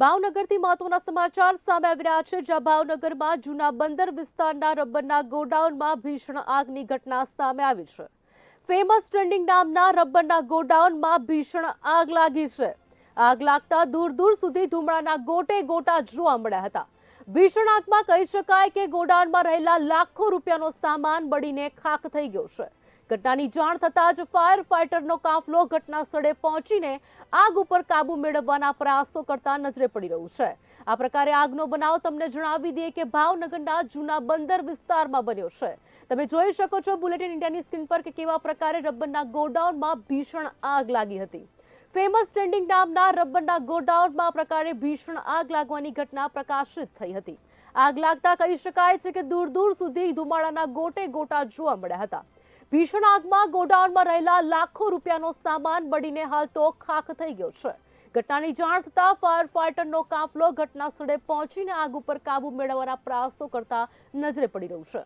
ભાવનગરથી મહત્વના સમાચાર સામે આવી રહ્યા છે, જ્યાં ભાવનગરમાં જૂના બંદર વિસ્તારના રબરના ગોડાઉનમાં ભીષણ આગની ઘટના સામે આવી છે. ફેમસ ટ્રેન્ડિંગ નામના રબરના ગોડાઉનમાં ભીષણ આગ લાગી છે. આગ લાગતા દૂર દૂર સુધી ધુમાડાના ગોટે ગોટા જોવા મળ્યા હતા. ભીષણ આગમાં કહી શકાય કે ગોડાઉનમાં રહેલા લાખો રૂપિયાનો સામાન બળીને ખાખ થઈ ગયો છે. ઘટનાની જાણ થતાં જ ફાયર ફાઇટરનો કાફલો ઘટના સ્થળે પહોંચીને આગ ઉપર કાબુ મેળવવાના પ્રયાસો કરતા નજરે પડી રહ્યું છે. આ પ્રકારે આગનો બનાવ તમને જણાવી દઈએ કે ભાવનગરના જૂના બંદર વિસ્તારમાં બન્યો છે. તમે જોઈ શકો છો બુલેટિન ઇન્ડિયાની સ્ક્રીન પર કે કેવા પ્રકારે રબરના ગોડાઉનમાં ભીષણ આગ લાગી હતી. ફેમસ ટ્રેન્ડિંગ નામના રબરના ગોડાઉનમાં પ્રકારે ભીષણ આગ લાગવાની ઘટના પ્રકાશિત થઈ હતી. આગ લાગતા કહી શકાય છે કે દૂર દૂર સુધી ધુમાડાના ગોટે ગોટા જોવા મળ્યા હતા. ભીષણ આગમાં ગોડાઉનમાં રહેલા લાખો રૂપિયાનો સામાન બળીને હાલ તો ખાખ થઈ ગયો છે. ઘટનાની જાણ થતાં ફાયર ફાઈટરનો કાફલો ઘટના સ્થળે પહોંચીને આગ ઉપર કાબુ મેળવવાના પ્રયાસો કરતા નજરે પડી રહ્યું છે.